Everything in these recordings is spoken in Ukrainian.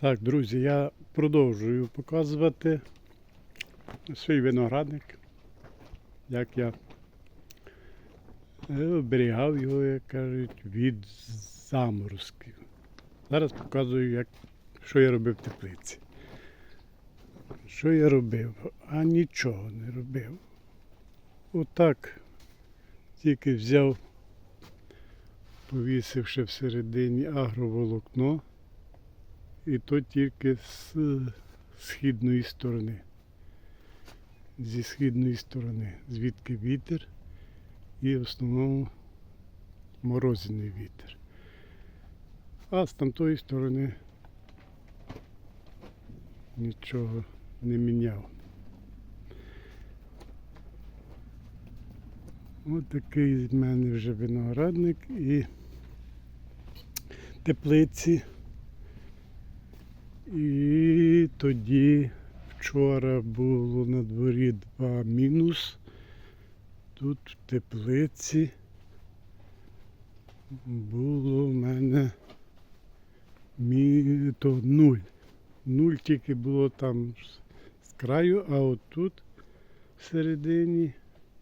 Так, друзі, я продовжую показувати свій виноградник, як я е, оберігав його, як кажуть, від заморозків. Зараз показую, як, що я робив в теплиці. Що я робив? А нічого не робив. Отак тільки взяв, повісивши всередині агроволокно. І то тільки з східної сторони. Зі східної сторони, звідки вітер і в основному морозяний вітер. А з тамтої сторони нічого не міняв. Ось такий з мене вже виноградник і теплиці. І тоді вчора було на дворі 2 мінус. Тут в теплиці було в мене то нуль. Нуль тільки було там з краю, а отут всередині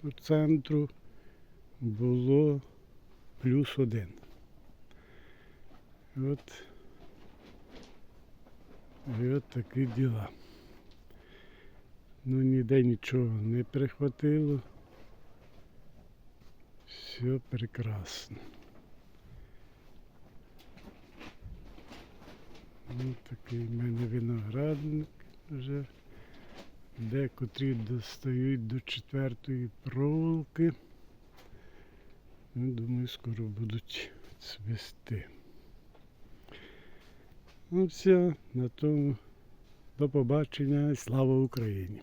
по центру було плюс один. От і от такі діла. Ну ніде нічого не прихватило. Все прекрасно. Ось такий в мене виноградник вже. Декотрі достають до четвертої проволоки. Ну, думаю, скоро будуть цвісти. Ну все, на тому до побачення. Слава Україні!